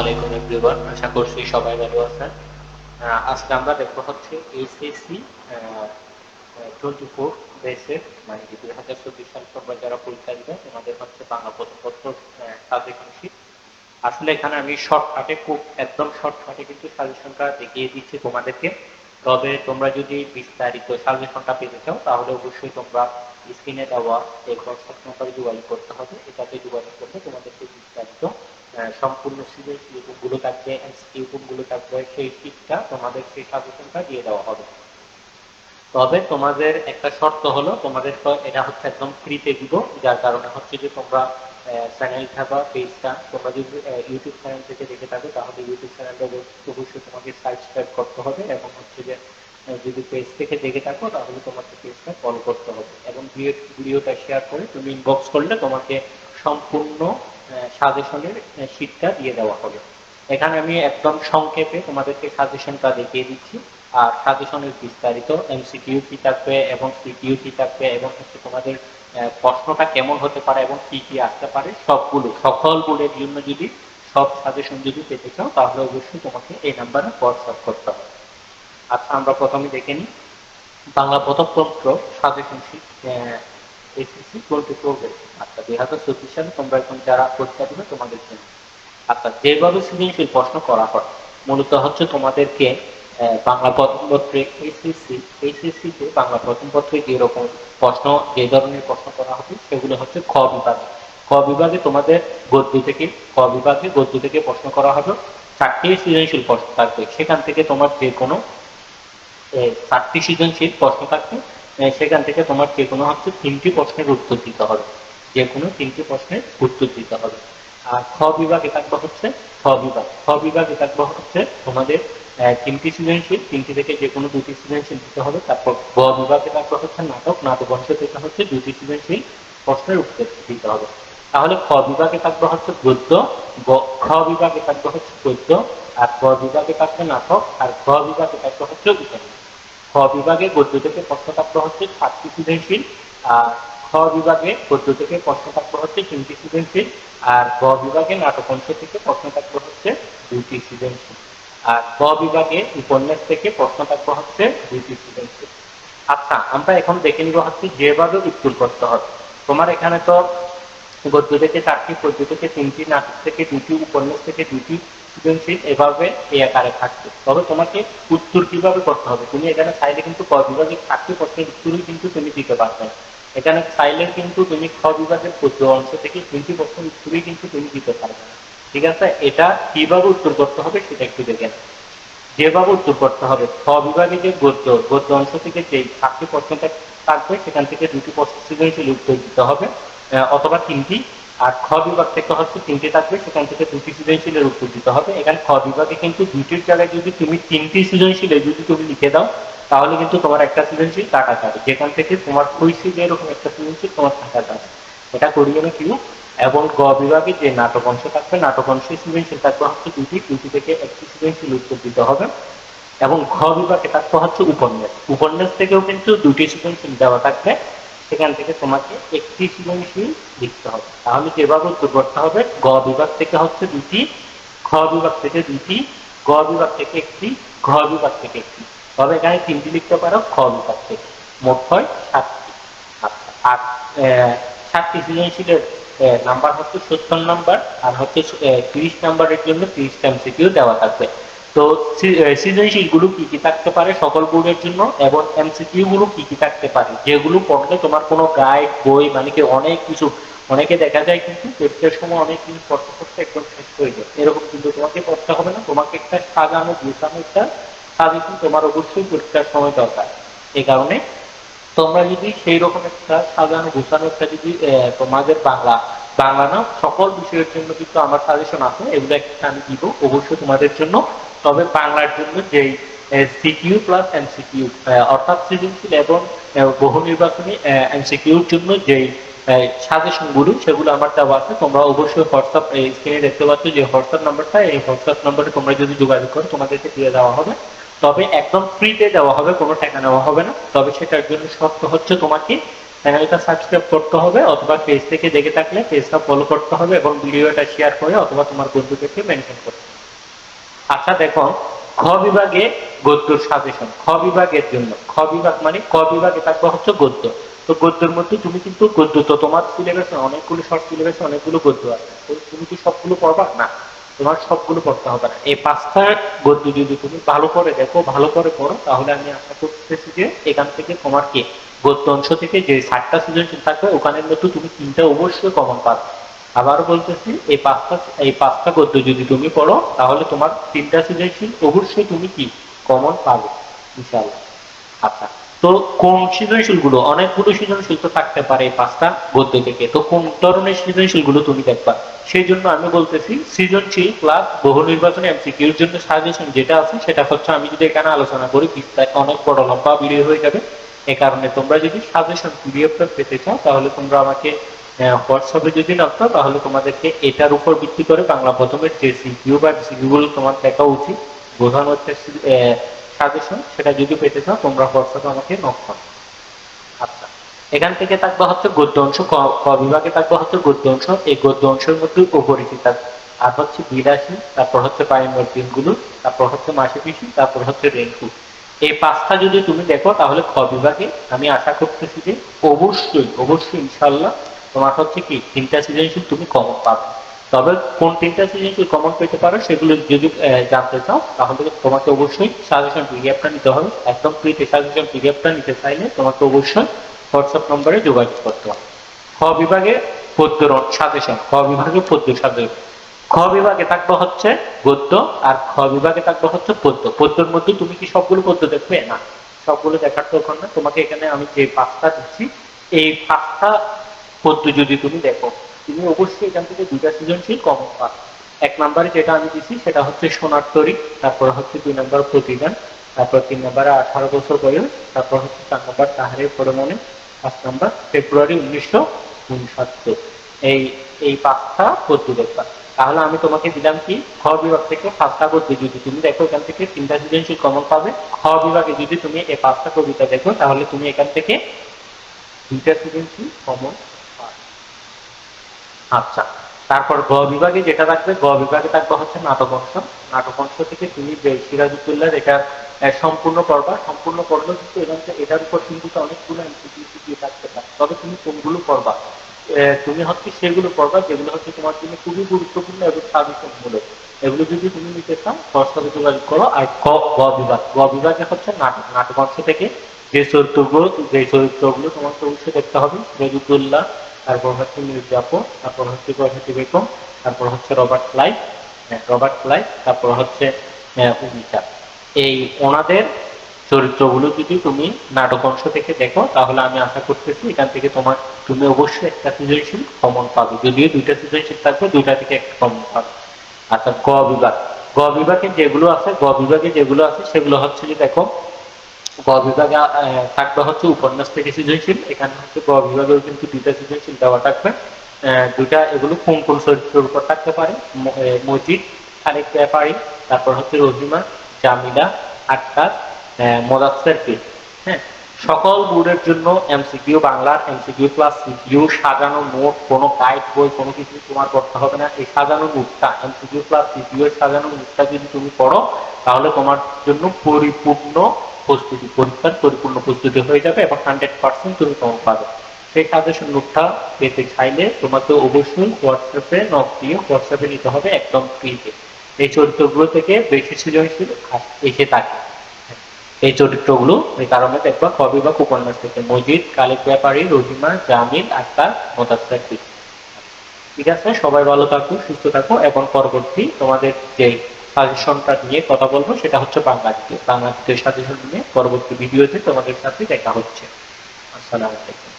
আলাইকুম, এভরিওয়ান। আশা করছি সবাই ভালো আছেন। আজকে আমরা হচ্ছে টোয়েন্টি ফোর বেসের মানে দুই হাজার চব্বিশ সাল যারা পরীক্ষা দিবে, তোমাদের হচ্ছে বাংলা আসলে এখানে আমি শর্টকাটে খুব একদম শর্টকাটে কিন্তু সাজেশনটা দেখিয়ে দিচ্ছি তোমাদেরকে। তবে তোমরা যদি বিস্তারিত সাজেশনটা পেতে চাও, তাহলে অবশ্যই তোমরা স্ক্রিনে দেওয়া এই হোয়াটসঅ্যাপ যোগাযোগ করতে হবে। এটাতে যোগাযোগ করলে তোমাদেরকে বিস্তারিত সম্পূর্ণ সিরিজ ইউটিউবগুলো থাকবে ইউটিউবগুলো থাকবে, সেই শিটটা তোমাদের সেই সাজেশনটা দিয়ে দেওয়া হবে। তবে তোমাদের একটা শর্ত হলো, তোমাদের তো এটা হচ্ছে একদম ফ্রিতে দিব, যার কারণে হচ্ছে যে তোমরা চ্যানেলটা বা পেজটা তোমরা যদি ইউটিউব চ্যানেল থেকে দেখে থাকো, তাহলে ইউটিউব চ্যানেলটা অবশ্যই তোমাকে সাবস্ক্রাইব করতে হবে এবং হচ্ছে যে যদি পেজ থেকে দেখে থাকো, তাহলে তোমাকে পেজটা ফলো করতে হবে। এবং ভিডিও- ভিডিওটা শেয়ার করে তুমি ইনবক্স করলে তোমাকে সম্পূর্ণ সাজেশনের শিটটা দিয়ে দেওয়া হবে। এখানে আমি একদম সংক্ষেপে তোমাদেরকে সাজেশনটা দেখিয়ে দিচ্ছি। আর সাজেশনের বিস্তারিত এমসিকিউ কি থাকবে এবং সিকিউ কি থাকবে এবং হচ্ছে তোমাদের প্রশ্নটা কেমন হতে পারে এবং কি কি আসতে পারে, সবগুলো সকল বোর্ডের জন্য যদি সব সাজেশন যদি পেতে চাও, তাহলে অবশ্যই তোমাকে এই নাম্বারে হোয়াটসঅ্যাপ করতে হবে। আচ্ছা আমরা প্রথমে দেখে নিই। Bangla প্রথমতন্ত্র suggestion sheet SSC twenty four আচ্ছা দুই হাজার তোমরা এখন যারা পরীক্ষা দেবে, তোমাদের জন্য। আচ্ছা যেভাবে সৃজনশীল প্রশ্ন করা হয়, মূলত হচ্ছে তোমাদেরকে বাংলা প্রথম পত্রে এইচএসসি এইচএসসি তে বাংলা প্রথম পত্রে যে রকম প্রশ্ন, যে ধরনের প্রশ্ন করা হবে, সেগুলো হচ্ছে খ বিভাগে। ক বিভাগে তোমাদের গদ্য থেকে ক বিভাগে গদ্য থেকে প্রশ্ন করা হবে। চারটি সৃজনশীল প্রশ্ন থাকবে। সেখান থেকে তোমার যে কোনো চারটি সৃজনশীল প্রশ্ন থাকবে। সেখান থেকে তোমার যে কোনো হচ্ছে তিনটি প্রশ্নের উত্তর দিতে হবে। যে কোনো তিনটি প্রশ্নের উত্তর দিতে হবে। আর খ বিভাগে থাকবে হচ্ছে? খ বিভাগ। খ বিভাগে থাকবে হচ্ছে তোমাদের তিনটি সৃজনশীল, তিনটি থেকে যে কোনো দুটি সৃজনশীল দিতে হবে। তারপর গ বিভাগে থাকবে হচ্ছে নাটক নাটক অংশ থেকে হচ্ছে দুটি সৃজনশীল প্রশ্নের উত্তর দিতে হবে। তাহলে খ বিভাগে থাকবে হচ্ছে গদ্য খ বিভাগে থাকবে হচ্ছে গদ্য আর গ বিভাগে থাকবে নাটক, আর গ বিভাগে থাকবে হচ্ছে উপন্যাস। খ বিভাগে গদ্য থেকে প্রশ্ন থাকবে হচ্ছে সাতটি সৃজনশীল, আর খ বিভাগে গদ্য থেকে প্রশ্ন থাকবে হচ্ছে তিনটি সৃজনশীল, আর গ বিভাগে নাটক অংশ থেকে প্রশ্ন থাকবে হচ্ছে দুইটি সৃজনশীল, আর গ বিভাগে উপন্যাস থেকে প্রশ্ন থাকবে হচ্ছে দুইটি সৃজনশীল। আচ্ছা আমরা এখন দেখে নিব হচ্ছে যেভাবে উত্তর করতে হবে। তোমার এখানে তো গদ্য থেকে চারটি, পদ্য থেকে তিনটি, নাটক থেকে দুটি উপন্যাস থেকে দুটি সৃজনশীল এভাবে এই আকারে থাকবে তবে তোমাকে উত্তর কীভাবে করতে হবে? তুমি এখানে চাইলে কিন্তু ক বিভাগের চারটি প্রশ্নের উত্তরই কিন্তু তুমি দিতে পারবে। এখানে চাইলে কিন্তু তুমি খ বিভাগের পদ্য অংশ থেকে তিনটি প্রশ্নের উত্তরই কিন্তু তুমি দিতে পারবে। ঠিক আছে? এটা কীভাবে উত্তর করতে হবে সেটা একটু দেখে যেভাবে উত্তর করতে হবে, খ বিভাগে যে গদ্য গদ্য অংশ থেকে যে চারটি প্রশ্নটা থাকবে, সেখান থেকে দুটি প্রশ্ন সৃজনশীল উত্তর দিতে হবে অথবা তিনটি আর খ বিভাগ থেকে হচ্ছে তিনটি থাকবে, সেখান থেকে দুটি সৃজনশীলের উত্তর দিতে হবে। এখানে খ বিভাগে কিন্তু দুটির জায়গায় যদি তুমি তিনটি সৃজনশীলে যদি তুমি লিখে দাও, তাহলে কিন্তু তোমার একটা সৃজনশীল টাকা যাবে। যেখান থেকে তোমার যে এরকম একটা সৃজনশীল তোমার টাকা যাবে। এটা করিও না কিউ এবং গ বিভাগে যে নাটক অংশ থাকবে, নাটক অংশে সৃজনশীল থাকবে হচ্ছে দুটি। দুটি থেকে একটি সৃজনশীল উত্তর দিতে হবে। এবং ঘ বিভাগে থাকতে হচ্ছে উপন্যাস। উপন্যাস থেকেও কিন্তু দুটি সৃজনশীল দেওয়া থাকবে। সেখান থেকে তোমাকে একটি সৃজনশীল লিখতে হবে। তাহলে যেভাবে উত্তর করতে হবে, গ বিভাগ থেকে হচ্ছে দুটি খ বিভাগ থেকে দুটি, গ বিভাগ থেকে একটি, ঘ বিভাগ থেকে একটি। তবে এখানে তিনটি লিখতে পারো, খ বিভাগ থেকে। মোট হয় সাতটি। আর সাতটি সৃজনশীলের নাম্বার হচ্ছে সত্তর নাম্বার, আর হচ্ছে তিরিশ নাম্বারের জন্য তিরিশটা এমসিকিউ দেওয়া থাকবে। তো সৃ- সৃজনশীলগুলো কি কি থাকতে পারে সকল বোর্ডের জন্য এবং এমসিকিউ গুলো কি কি থাকতে পারে? যেগুলো পড়লে তোমার কোনো গাইড, বই মানে কি অনেক কিছু, অনেকে দেখা যায় কিন্তু পরীক্ষার সময় অনেক কিছু পড়তে পড়তে একদম শেষ হয়ে যায়। এরকম কিন্তু তোমাকে পড়তে হবে না, তোমাকে একটা সাজানো, গুছানো একটা সাজেশন তোমার অবশ্যই পরীক্ষার সময় দরকার। এই কারণে তোমরা যদি সেই রকম একটা সাজানো, গোছানো একটা যদি তোমাদের বাংলা বাংলা না, সকল বিষয়ের জন্য কিন্তু আমার সাজেশন আছে, এগুলো একটা আমি দিব, অবশ্যই তোমাদের জন্য তবে বাংলার জন্য যেই সিকিউ প্লাস এমসিকিউ অর্থাৎ সৃজনশীল এবং বহু নির্বাচনী এমসিকিউর জন্য যেই সাজেশনগুলো, সেগুলো আমার দেওয়া আছে। তোমরা অবশ্যই হোয়াটসঅ্যাপ স্ক্রিনে দেখতে পাচ্ছ যে হোয়াটসঅ্যাপ নাম্বারটা এই হোয়াটসঅ্যাপ নাম্বারে তোমরা যদি যোগাযোগ করো, তোমাদেরকে দিয়ে দেওয়া হবে। তবে একদম ফ্রিতে দেওয়া হবে, কোনো টাকা নেওয়া হবে না। তবে সেটার জন্য শর্ত হচ্ছে তোমাকে চ্যানেলটা সাবস্ক্রাইব করতে হবে, অথবা পেজ থেকে দেখে থাকলে পেজটা ফলো করতে হবে এবং ভিডিওটা শেয়ার করে অথবা তোমার বন্ধুদেরকে মেনশন করতে হবে। আচ্ছা দেখো, খ বিভাগে গদ্যর সাজেশন খ বিভাগের জন্য। খ বিভাগ মানে ক বিভাগে থাকবে হচ্ছে গদ্য। তো গদ্যের মধ্যে তুমি কিন্তু গদ্য তো তোমার সিলেবাসে অনেকগুলো শর্ট সিলেবাসে অনেকগুলো গদ্য আছে। তুমি কি সবগুলো পড়বা? না, তোমার সবগুলো পড়তে হবে। না এই পাঁচটা গদ্য যদি তুমি ভালো করে দেখো, ভালো করে পড়ো, তাহলে আমি আশা করতেছি যে এখান থেকে তোমার কি গদ্য অংশ থেকে যে ষাটটা সৃজনশীল থাকবে, ওখানের মধ্যে তুমি তিনটা অবশ্যই কমন পাবে। আবার বলতেছি, এই পাঁচটা এই পাঁচটা গদ্য যদি তুমি পড়ো, তাহলে তোমার তিনটা সৃজনশীল অবশ্যই তুমি কি? কমন পাবে, ইনশাআল্লাহ। আচ্ছা তো কোন সৃজনশীলগুলো অনেকগুলো সৃজনশীল তো থাকতে পারে এই পাঁচটা গদ্য থেকে। তো কোন ধরনের সৃজনশীলগুলো তুমি দেখবা? সেই জন্য আমি বলতেছি, সৃজনশীল প্লাস বহু নির্বাচনী এমসিকিউর জন্য সাজেশন যেটা আছে, সেটা হচ্ছে আমি যদি এখানে আলোচনা করি বিস্তার অনেক বড় লম্বা ভিডিও হয়ে যাবে। এ কারণে তোমরা যদি সাজেশন পিডিএফটা পেতে চাও, তাহলে তোমরা আমাকে হোয়াটসঅ্যাপে যদি রাখতো, তাহলে তোমাদেরকে এটার উপর ভিত্তি করে বাংলা প্রথমের যে সিকিউ বা সিকিউগুলো তোমার দেখা উচিত বোঝানো হচ্ছে সাজেশন সেটা যদি পেতে চাও, তোমরা হোয়াটসঅ্যাপে আমাকে নক করো। আচ্ছা। এখান থেকে থাকবে হচ্ছে গদ্য অংশ ক বিভাগে থাকবে হচ্ছে গদ্য অংশ এই গদ্য অংশের মধ্যে উপরিচিত আর হচ্ছে বিলাসী তারপর হচ্ছে পাইমর দিনগুলো, তারপর হচ্ছে মাসে পিসি, তারপর হচ্ছে রেনকু এই পাঁচটা যদি তুমি দেখো, তাহলে খ বিভাগে আমি আশা করতেছি যে অবশ্যই অবশ্যই ইনশাল্লাহ তোমার হচ্ছে কি, তিনটা সৃজনশীল তুমি কমন পাবে। তবে কোন তিনটা সৃজনশীল কমন পেতে পারো সেগুলো যদি জানতে চাও, তাহলে তোমাকে অবশ্যই সাজেশন পিডিএফটা নিতে হবে। একদম ফ্রিতে সাজেশন পিডিএফটা নিতে চাইলে তোমাকে অবশ্যই হোয়াটসঅ্যাপ নম্বরে যোগাযোগ করতে হবে। খ বিভাগে পদ্য সাজেশন খ বিভাগে পদ্য সাজেশন খ বিভাগে থাকবে হচ্ছে গদ্য আর খ বিভাগে থাকবে হচ্ছে পদ্য। পদ্যর মধ্যে তুমি কি সবগুলো পদ্য দেখবে? না। সবগুলো দেখার দরকার না। তোমাকে এখানে আমি যে পাঁচটা দিচ্ছি, এই পাঁচটা পদ্য যদি তুমি দেখো, তুমি অবশ্যই এখান থেকে দুইটা সৃজনশীল কমন পাবে। এক নম্বরে যেটা আমি দিচ্ছি সেটা হচ্ছে সোনার তরী, তারপর হচ্ছে দুই নম্বর প্রতিদান, তারপর তিন নম্বরে আঠারো বছর বয়স, তারপর হচ্ছে চার নম্বর তাহারের পরমনে পাঁচ নম্বর ফেব্রুয়ারি উনিশশো উনসত্তর। এই এই পাঁচটা পদ্য দেখবা। তাহলে আমি তোমাকে দিলাম কি, খ বিভাগ থেকে পাঁচটা পদ্য যদি তুমি দেখো, এখান থেকে তিনটা সৃজনশীল কমন পাবে। খ বিভাগে যদি তুমি এই পাঁচটা কবিতা দেখো, তাহলে তুমি এখান থেকে দুইটা সৃজনশীল কমন আচ্ছা তারপর গ বিভাগে যেটা থাকবে গ বিভাগে থাকবে হচ্ছে নাটক অংশ। নাটক অংশ থেকে তুমি যে এটা সম্পূর্ণ করবা, সম্পূর্ণ করলেও কিন্তু থেকে এটার উপর কিন্তু অনেকগুলো থাকতে পারে। তবে তুমি কোনগুলো করবা? তুমি হচ্ছে সেগুলো করবা যেগুলো হচ্ছে তোমার জন্য খুবই গুরুত্বপূর্ণ এবং সাজেশন মূলক এগুলো যদি তুমি নিতে চাও সাথে যোগাযোগ করো আর গ গ বিভাগ। গ বিভাগে হচ্ছে নাটক নাটক অংশ থেকে যে চরিত্রগুলো যে চরিত্রগুলো তোমাকে অবশ্যই দেখতে হবে সিরাজুদ্দৌল্লা তারপর হচ্ছে মির্জাপুর তারপর হচ্ছে গয়সী বেগম তারপর হচ্ছে রবার্ট ক্লাইভ হ্যাঁ, রবার্ট ক্লাইভ তারপর হচ্ছে আহ, উমিতা। এই ওনাদের চরিত্রগুলো যদি তুমি নাটক অংশ থেকে দেখো তাহলে আমি আশা করতেছি এখান থেকে তোমার তুমি অবশ্যই একটা সৃজনশীল কমন পাবে। যদিও দুইটা সৃজনশীল থাকবে দুইটা থেকে একটা কমন পাবে। আচ্ছা গ বিভাগ। গ বিভাগে যেগুলো আছে গ বিভাগে যেগুলো আছে সেগুলো হচ্ছে যে দেখো বিভাগে থাকবে হচ্ছে উপন্যাস থেকে সৃজনশীল এখানে হচ্ছে গ বিভাগেও কিন্তু দুইটা সৃজনশীল দেওয়া থাকবে। দুইটা এগুলো কোন কোন চরিত্রের উপর থাকতে পারে? মজিদ তারপর হচ্ছে রহিমা, জামিলা হ্যাঁ সকল বোর্ডের জন্য এমসিকিউ, বাংলার এমসিকিউ প্লাস সিকিউ, সাজানো নোট, কোনো গাইড বই, কোনো কিছু তোমার করতে হবে না। এই সাজানো নোটটা, এমসিকিউ প্লাস সিকিউ এর সাজানো নোটটা যদি তুমি পড়ো, তাহলে তোমার জন্য পরিপূর্ণ প্রস্তুতি পরীক্ষার পরিপূর্ণ প্রস্তুতি হয়ে যাবে এবং হান্ড্রেড পার্সেন্ট তুমি কম পাবে। সেই সাজেশন নোটটা পেতে চাইলে তোমাকে অবশ্যই হোয়াটসঅ্যাপে নক দিয়ে হোয়াটসঅ্যাপে নিতে হবে একদম ফ্রিতে এই চরিত্রগুলো থেকে বেশি সৃজনশীল এসে থাকে। এই চরিত্রগুলো এই কারণে দেখবা কবি বা উপন্যাস থেকে মজিদ, কালিক ব্যাপারী, রহিমা, জামিল, আক্তার মোতাসের ঠিক আছে, সবাই ভালো থাকো, সুস্থ থাকো এবং পরবর্তী তোমাদের যে সাজেশনটা নিয়ে কথা বলব, সেটা হচ্ছে বাংলা বাংলাদেশের সাজেশন নিয়ে পরবর্তী ভিডিওতে তোমাদের সাথে দেখা হচ্ছে। আসসালামু আলাইকুম।